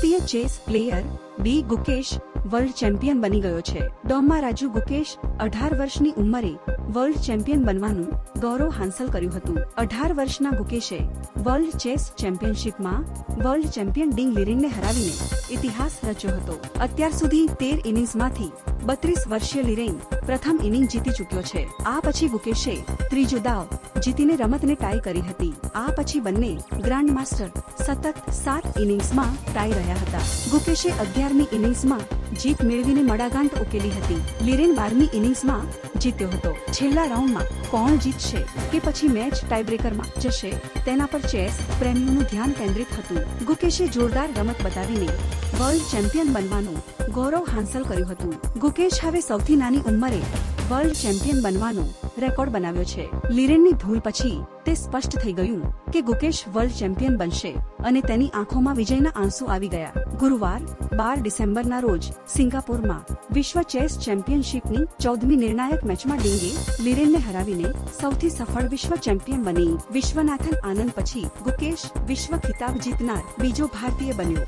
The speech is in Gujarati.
ભારતીય chess player D Gukesh world champion બની ગયો છે. ડોમમાં રાજુ ગુકેશ અઢાર વર્ષની ઉંમરે વર્લ્ડ ચેમ્પિયન બનવાનું ગૌરવ હાંસલ કર્યું હતું. અઢાર વર્ષના ગુકેશે વર્લ્ડ ચેસ ચેમ્પિયનશિપમાં વર્લ્ડ ચેમ્પિયન ડિંગ લિરિંગને હરાવીને ઇતિહાસ રચ્યો હતો. અત્યાર સુધી તેર ઇનિંગ્સમાંથી બત્રીસ વર્ષીય લિરેન પ્રથમ ઇનિંગ જીતી ચૂક્યો છે. આ પછી ગુકેશે ત્રીજો દાવ જીતીને રમતને ટાઈ કરી હતી. આ પછી બંને ગ્રાન્ડ માસ્ટર સતત સાત ઇનિંગ્સમાં ટાઈ રહ્યા હતા. ગુકેશે અગિયારમી ઇનિંગ્સમાં જીત મેળવીને મડાગાંઠ ઉકેલી હતી. લિરેન બારમી ઇનિંગ્સમાં જીત્યો હતો. છેલ્લા રાઉન્ડમાં કોણ જીતશે કે પછી મેચ ટાઈબ્રેકરમાં જશે, તેના પર ચેસ પ્રેમીઓનું ધ્યાન કેન્દ્રિત હતું. ગુકેશે જોરદાર રમત બતાવીને વર્લ્ડ ચેમ્પિયન બનવાનું ગૌરવ હાંસલ કર્યું હતું. ગુકેશ હવે સૌથી નાની ઉંમરે વર્લ્ડ ચેમ્પિયન બનવાનો રેકોર્ડ બનાવ્યો છે. લિરેનની ભૂલ પછી તે સ્પષ્ટ થઈ ગયું કે ગુકેશ વર્લ્ડ ચેમ્પિયન બનશે અને તેની આંખોમાં વિજયના આંસુ આવી ગયા. ગુરુવાર, બાર ડિસેમ્બરના રોજ સિંગાપોરમાં વિશ્વ ચેસ ચેમ્પિયનશિપની ચૌદમી નિર્ણાયક મેચમાં ડિંગે લિરેનને હરાવીને સૌથી સફળ વિશ્વ ચેમ્પિયન બની વિશ્વનાથન આનંદ પછી ગુકેશ વિશ્વ ખિતાબ જીતનાર બીજો ભારતીય બન્યો.